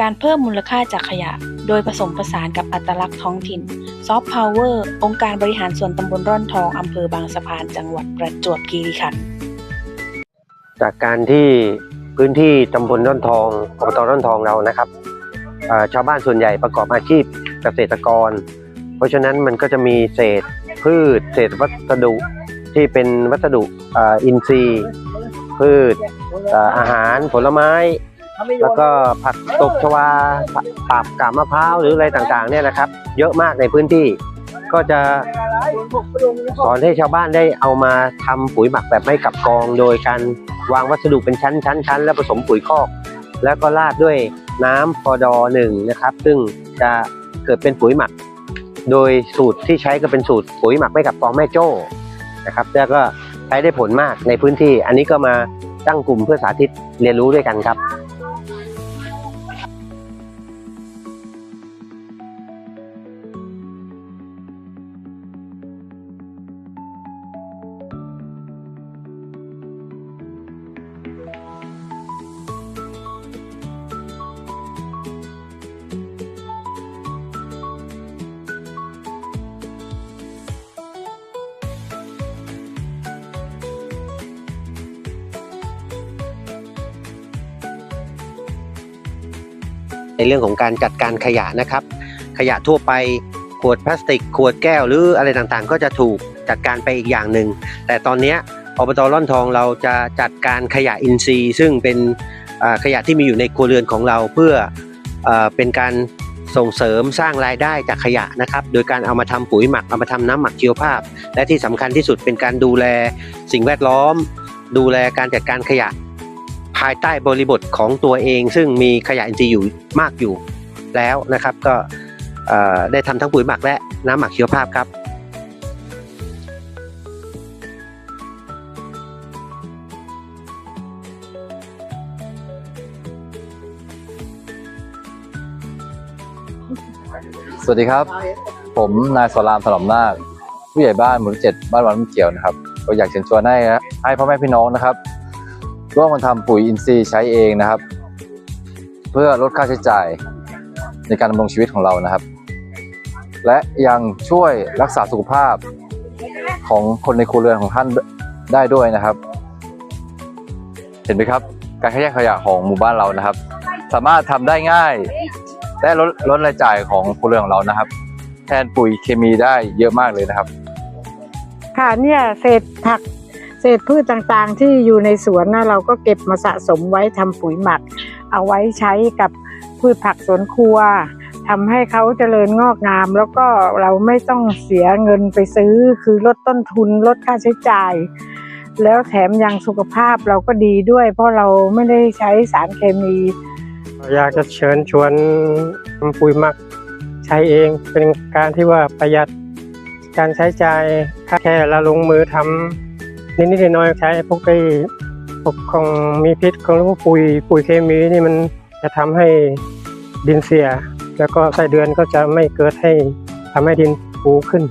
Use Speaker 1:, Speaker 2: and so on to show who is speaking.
Speaker 1: การเพิ่มมูลค่าจากขยะ โดยผสมผสานกับอัตลักษณ์ท้องถิ่นซอฟต์พาวเวอร์องค์การบริหารส่วนตำบลร่อนทองอำเภอบางสะพานจังหวัดประจวบคีรีขันธ์
Speaker 2: จากการที่พื้นที่ตำบลร่อนทองอบตร่อนทองเรานะครับชาวบ้านส่วนใหญ่ประกอบอาชีพเกษตรกร เพราะฉะนั้นมันก็จะมีเศษพืช เศษวัสดุที่เป็นวัสดุอินทรีย์ พืชอาหารผลไม้ แล้วก็ผักตบชวาปาบกาบมะพร้าวหรืออะไรต่างๆเนี่ยนะครับ เยอะมากในพื้นที่ ก็จะสอนให้ชาวบ้านได้เอามาทำปุ๋ยหมักแบบไม่กลับกอง โดยการวางวัสดุเป็นชั้นชั้นชั้นแล้วผสมปุ๋ยคอก แล้วก็ราดด้วยน้ำพอดอหนึ่งนะครับ ซึ่งจะเกิดเป็นปุ๋ยหมัก โดยสูตรที่ใช้ก็เป็นสูตรปุ๋ยหมักไม่กลับกองแม่โจ้นะครับแล้วก็ใช้ได้ผลมากในพื้นที่ อันนี้ก็มาตั้งกลุ่มเพื่อสาธิตเรียนรู้ด้วยกันครับ ในเรื่องของการจัดการขยะนะครับ ขยะทั่วไปขวดพลาสติก ขวดแก้วหรืออะไรต่างๆ ก็จะถูกจัดการไปอีกอย่างหนึ่ง แต่ตอนนี้อบตร่อนทองเราจะจัดการขยะอินทรีย์ ซึ่งเป็นขยะที่มีอยู่ในครัวเรือนของเราเพื่อเอเป็นการส่งเสริมสร้างรายได้จากขยะนะครับ โดยการเอามาทำปุ๋ยหมักเอามาทำน้ำหมักชีวภาพ และที่สำคัญที่สุดเป็นการดูแลสิ่งแวดล้อม ดูแลการจัดการขยะ ภายใต้บริบทของตัวเอง ซึ่งมีขยะอินทรีย์อยู่มากอยู่แล้วนะครับ ก็ได้ทำทั้งปุ๋ยหมักและน้ำหมักชีวภาพครับ
Speaker 3: สวัสดีครับ ผมนายสรามถนอมนาคผู้ใหญ่บ้านหมู่ที่เจ็ดบ้านวันเกี่ยวนะครับ ก็อยากเชิญชวนให้ให้พ่อแม่พี่น้องนะครับ ร่วมกันทำปุ๋ยอินทรีย์ใช้เองนะครับ เพื่อลดค่าใช้จ่ายในการดำรงชีวิตของเรานะครับ และยังช่วยรักษาสุขภาพของคนในครัวเรือนของท่านได้ด้วยนะครับ เห็นไหมครับ การขยะขยะของหมู่บ้านเรานะครับ สามารถทำได้ง่ายและลดลดรายจ่ายของครัวเรือนของเรานะครับ แทนปุ๋ยเคมีได้เยอะมากเลยนะครับ
Speaker 4: ค่ะเนี่ยเศษผัก เศษพืชต่างๆ ที่อยู่ในสวนนะเราก็เก็บมาสะสมไว้ทำปุ๋ยหมัก เอาไว้ใช้กับพืชผักสวนครัวทำให้เขาเจริญงอกงาม แล้วก็เราไม่ต้องเสียเงินไปซื้อคือลดต้นทุนลดค่าใช้จ่าย แล้วแถมยังสุขภาพเราก็ดีด้วย เพราะเราไม่ได้ใช้สารเคมี
Speaker 5: อยากจะเชิญชวนทำปุ๋ยหมักใช้เองเป็นการที่ว่าประหยัดการใช้จ่ายแค่เราลงมือทำ นิดๆน้อยๆใช้พวกไอ้พวกของมีพิษของพวกปุ๋ยปุ๋ยเคมีนี่มันจะทำให้ดินเสีย แล้วก็ไส้เดือนก็จะไม่เกิดให้ทำให้ดินปูขึ้น